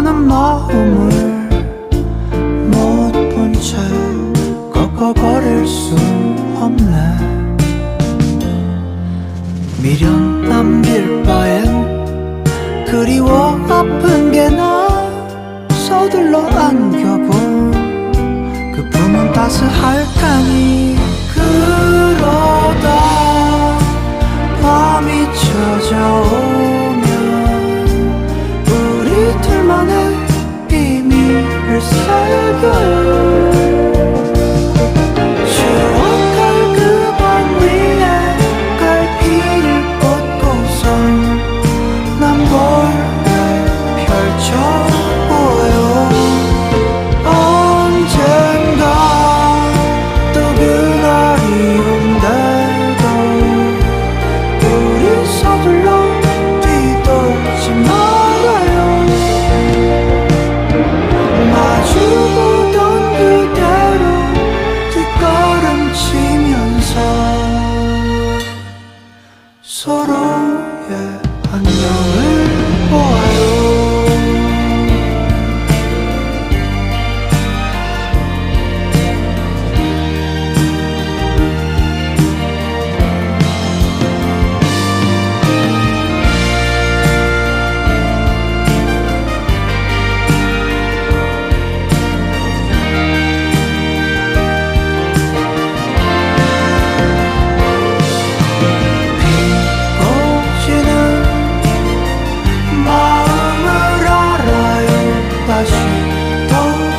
자라나는 마음을 못 본 채 꺾어버릴 순 없네. 미련 남길 바엔 그리워 아픈 게 나 서둘러 안겨본 그 품은 따스할까니 그러다 good. Don't